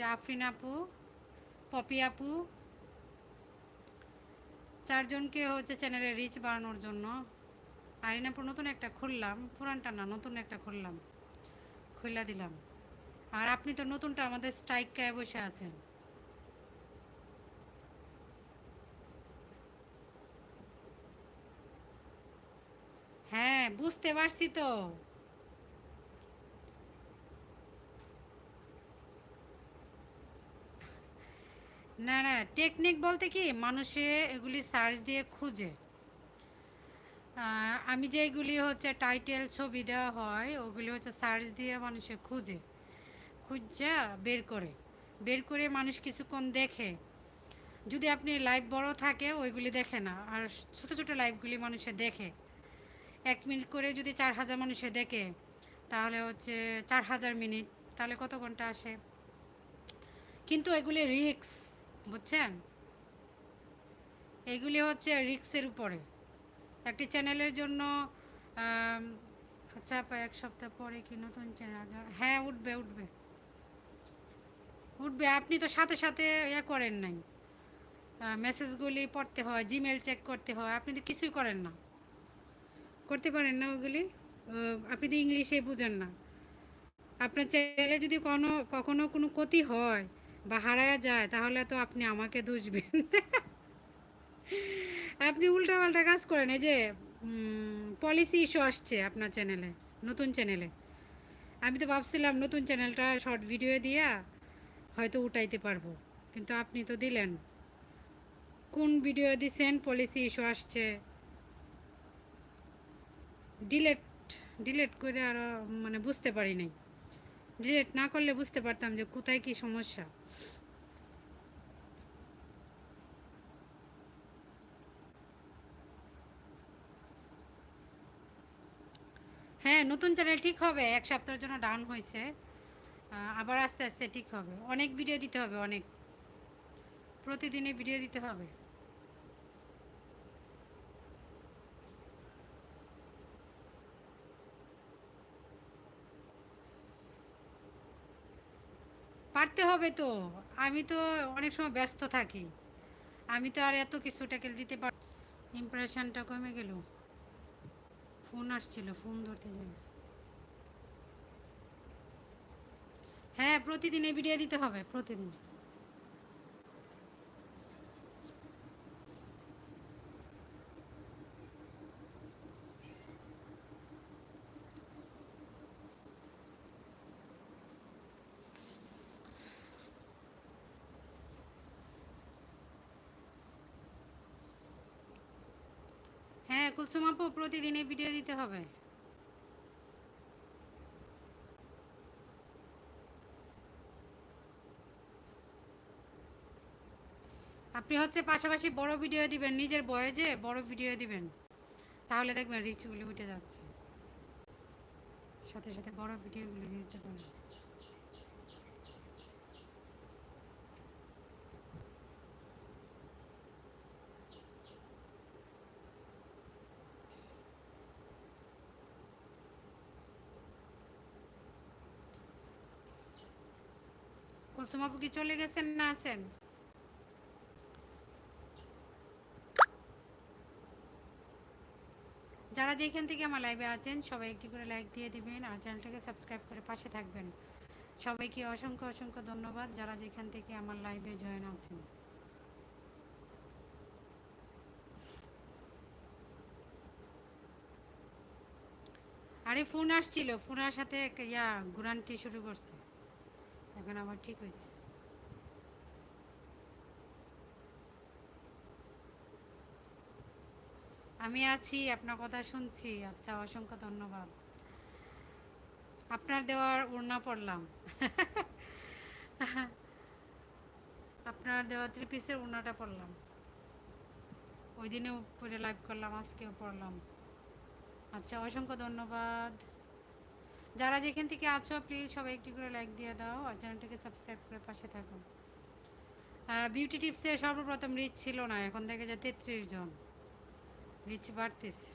হচ্ছে আফরিন আপু পপি আপু চারজনকে হচ্ছে চ্যানেলে রিচ বাড়ানোর জন্য। আরিন আপু নতুন একটা খুললাম, পুরানটা না, নতুন একটা খুললাম। খুলে দিলাম। আর আপনি তো নতুনটা আমাদের স্ট্রাইক গায়ে বসে আছেন। হ্যাঁ বুঝতে পারছি তো। না না টেকনিক বলতে কি মানুষে এগুলি সার্চ দিয়ে খুঁজে। আমি যেগুলি হচ্ছে টাইটেল ছবি দেওয়া হয়, ওগুলি হচ্ছে সার্চ দিয়ে মানুষে খুঁজে। খুঁজা বের করে। বের করে মানুষ কিছুক্ষণ দেখে। যদি আপনি লাইভ বড় থাকে, ওইগুলি দেখে না। আর ছোট ছোট লাইভগুলি মানুষে দেখে। এক মিনিট করে যদি চার হাজার মানুষে দেখে, তাহলে হচ্ছে চার হাজার মিনিট, তাহলে কত ঘণ্টা আসে? কিন্তু এগুলি রিক্স বুঝছেন? এগুলি হচ্ছে রিক্সের উপরে। একটি চ্যানেলের জন্য আচ্ছা এক সপ্তাহ পরে কি নতুন চ্যানেল হ্যাঁ উঠবে উঠবে। উঠবে, আপনি তো সাথে সাথে ইয়ে করেন নাই। মেসেজগুলি পড়তে হয় জিমেল চেক করতে হয়, আপনি তো কিছুই করেন না। করতে পারেন না ওগুলি? আপনি তো ইংলিশে বুঝেন না। আপনার চ্যানেলে যদি কোনো, কখনো কোনো ক্ষতি হয় বা হারায়া যায়, তাহলে তো আপনি আমাকে দুষবেন। আপনি উল্টাপাল্টা কাজ করেন, এই যে পলিসি ইস্যু আসছে আপনার চ্যানেলে নতুন চ্যানেলে আমি তো ভাবছিলাম নতুন চ্যানেলটা শর্ট ভিডিও দিয়া হয়তো উঠাইতে পারব, কিন্তু আপনি তো দিলেন। কোন ভিডিও দিছেন পলিসি ইস্যু আসছে। ডিলেট ডিলেট করে আরও মানে বুঝতে পারি নাই। ডিলেট না করলে বুঝতে পারতাম যে কোথায় কি সমস্যা। হ্যাঁ নতুন চ্যানেল ঠিক হবে, এক সপ্তাহের জন্য ডাউন হয়েছে। আবার আস্তে আস্তে ঠিক হবে। অনেক ভিডিও দিতে হবে, অনেক। প্রতিদিনে ভিডিও দিতে হবে। পারতে হবে তো। আমি তো অনেক সময় ব্যস্ত থাকি। আমি তো আর এত কিছু ট্যাকেল দিতে পার ইমপ্রেশনটা কমে গেল। ফোন আসছিল ফোন ধরতে যাই। হ্যাঁ প্রতিদিন এই ভিডিও দিতে হবে প্রতিদিন হ্যাঁ কুলসুম আপু প্রতিদিনে ভিডিও দিতে হবে। আপনি হচ্ছে পাশাপাশি বড় ভিডিও দিবেন, নিজের বয়েজে বড় ভিডিও দিবেন। তাহলে দেখবেন রিচগুলি উঠে যাচ্ছে। সাথে সাথে বড় ভিডিওগুলো দিতে পারেন কুলসুম কি চলে গেছেন না আছেন? যারা যেখান থেকে আমার লাইভে আছেন, সবাই একটি করে লাইক দিয়ে দিবেন আর চ্যানেলটাকে সাবস্ক্রাইব করে পাশে থাকবেন। সবাইকে অসংখ্য অসংখ্য ধন্যবাদ যারা যেখান থেকে আমার লাইভে জয়েন আছেন। আরে ফোন আসছিল, ফোনের সাথে ইয়া গুরানটি শুরু করছে। এখন আবার ঠিক হয়েছে। আমি আছি, আপনার কথা শুনছি। আচ্ছা অসংখ্য ধন্যবাদ। আপনার দেওয়ার ওড়না পড়লাম আপনার দেওয়া থ্রি পিসের ওড়নাটা পড়লাম ওই দিনেও পরে লাইভ করলাম, আজকেও পড়লাম আচ্ছা অসংখ্য ধন্যবাদ। যারা যেখান থেকে আছো প্লিজ সবাই একটি করে লাইক দিয়ে দাও আর চ্যানেলটিকে সাবস্ক্রাইব করে পাশে থাকুন বিউটি টিপসে সর্বপ্রথম রিচ ছিল না, এখন দেখা যায় তেত্রিশ জন। রিচ বাড়তেছে।